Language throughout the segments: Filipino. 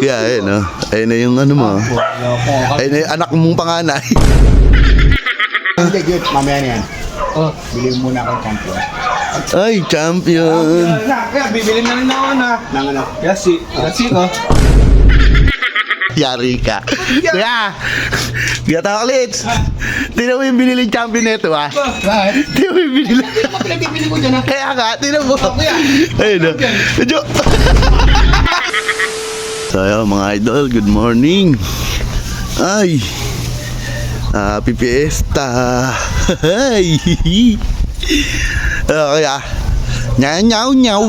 Kaya ayun, no? Ayun na yung ano mo. Ayun na yung anak mong panganay. Hindi, good. Mamaya na yan. Oh, bili mo muna akong champion. Ay, champion. Kaya bibili na rin ako na. Nang ano? Yasi, yasi ko. Yari ka. Kaya, kaya taklits. Tingnan mo yung biniling champion nito, ah. Bakit? Tingnan mo yung binili. Hindi naman pinagbibili ko dyan, ha? Kaya nga, tingnan mo. Kuya. Ayun na. Medyo. So, ayun, mga idol, good morning. Ay. Happy Fiesta. Ay. Ah, kaya. Nyaw, nyaw, nyaw.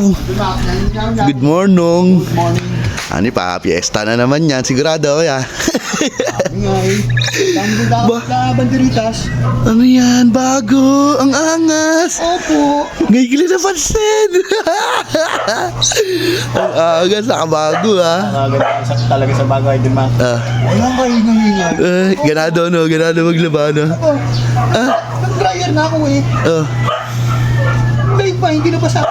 Good morning. Good morning. Ano pa, fiesta na naman yan, sigurado kaya. Dami ko dapat Ba- na banderitas. ano yan, bago, ang angas. Opo. Ngayon kila napansin. ang angas, nakabago ha. Nakaganda sa, talaga sa bagay din, ma. Ah, Wala kayo nangyayari. eh, ganado no, ganado maglaba no. Oh, Ah, nag-dryer na ako eh. oh. Bake pa, hindi na pa sa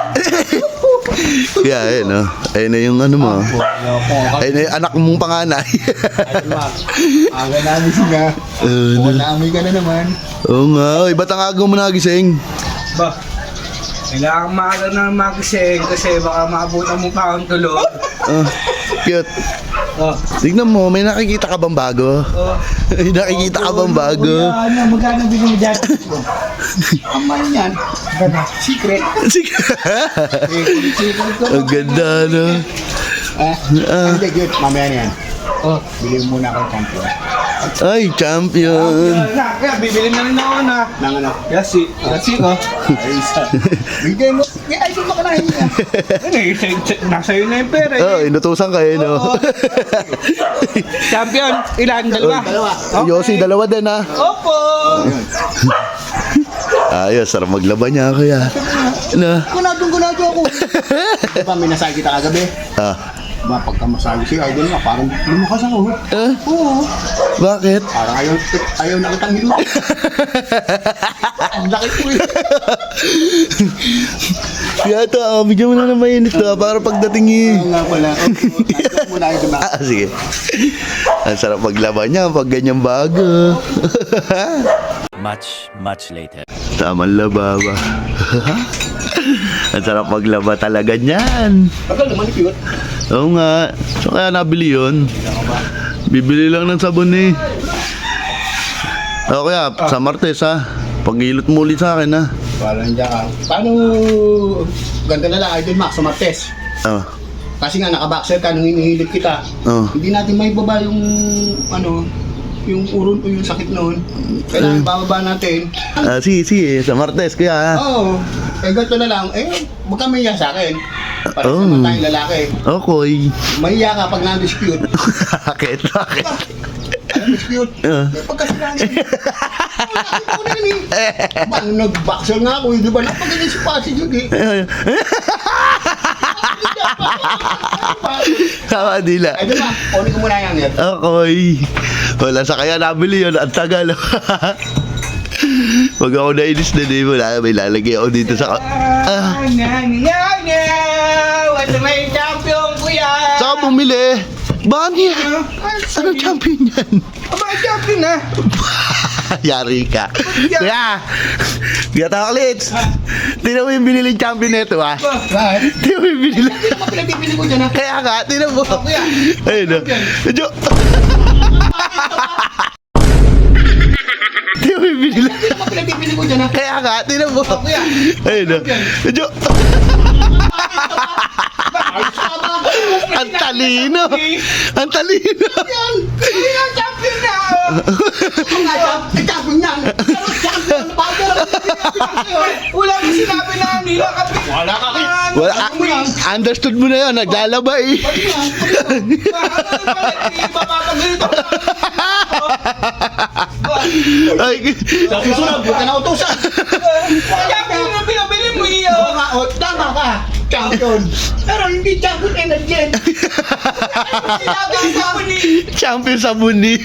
Kaya ayun no, ayun na yung ano mo. Opo. Ayun na yung anak mong panganay. Ayun, ma. Aga namin sila. Ano? Wala ka na naman. Oo nga, oy, ba't ang agaw mo nagising? Ba, kailangan maaga na magising kasi baka maabutan mo pa akong tulog. Ah, cute. Oh, Tignan mo, may nakikita ka bang bago? oh. May nakikita ka bang bago? Ano, magkano bigyan mo dyan? Ang mahal yan. Ganda. Secret. Eh, secret. Ang ganda no. Ah, Ah. hindi, good. Mamaya na yan. Oh. Bili mo muna akong champion. Ay, champion. Na, kaya bibili na rin ako na. Nang ano? Yasi, yasi ko. Ay, isa. Bigay mo. May idol mo ka na eh, nasa iyo na yung pera Oh, eh. inutusan kayo, no? Champion, ilan? Dalawa? Dalawa. Yossi, dalawa din, ha? Opo! Ayos, sarap maglaban niya, kaya. Na? Gunadong gunado ako. Diba may nasay kita kagabi? Ah, Diba pagka masabi si idol nga, parang lumakas ako. eh? Oo. Bakit? Parang ayaw, ayaw na kitang hilo. Ang laki ko eh. Kaya ito, ah, bigyan mo na ng mainit to, ah, para pagdating eh. Oo nga pala. Nandun muna kayo diba? Ah, sige. Ang sarap maglaban niya pag ganyan bago. Much, much later. Tamang laba ba? Ang sarap maglaba talaga niyan. Tagal naman ni cute. Oo nga. So kaya nabili yun. Bibili lang ng sabon eh. O kaya, sa Martes ha. Pag-ilot mo ulit sa akin ha. Parang dyan ka. Paano, ganda na lang, Idol Max, sa Martes. Oh. Kasi nga, nakaboxer ka, nung hinihilit kita. Oh. Hindi natin may baba yung, ano, yung uron o yung sakit noon. Kailangan bababa natin. Ah, si, si, sa Martes kaya ha. Oo. Eh, ganito na lang. Eh, huwag ka mahiya sa akin. Para Oh. naman tayong lalaki. Okay. Mahiya ka pag na-dispute. Bakit? Bakit? Eh, yun eh. Ba, nung nag-boxer nga ako, eh, di ba? Napagaling si Pasi Jude eh. Tama nila. Ay, di ba? Kunin ko muna yan. eh. Okay. Wala sa kaya nabili yun. Ang tagal. Pag ako nainis na di mo, may lalagay ako dito sa... Ah, Ah! Wala may champion, kuya! saan ka bumili? Bani Ano champion yan? Aba, champion na! Yari ka. Kaya, kaya taklits. Tingnan mo yung biniling champion nito ah. Bakit? Tingnan mo yung binili. Hindi naman pinagbibili ko dyan ha. Kaya nga, tingnan mo. Kuya. Ayun na. Medyo... Hindi naman pinagbibili ko dyan ha. Kaya nga, tingnan mo. Kuya. Ayun na. Ba? Ang talino. Ang talino. Yan. Hindi na champion na! Ako eh, champion yan. Pero champion, powder. Wala mo sinabi na nila kapit! Wala ka kay. Wala, ah, understood mo na yun. Naglalaba eh. Mapapagalitan Ay, Sa susunod, huwag ka na utusan. Champion na pinabili mo iyo! Oo nga, oh, tama ka. Champion. Pero hindi champion energy. Sinabi sa ako ni... champion sa muni.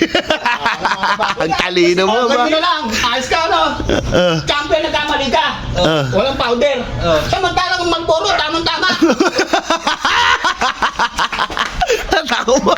Ang talino mo Oh, ba? ganun na lang. Ayos ka, no? Ah. Champion, nagkamali ka. Ah. Walang powder. Samantalang magboro, tamang-tama. Takot ako mo.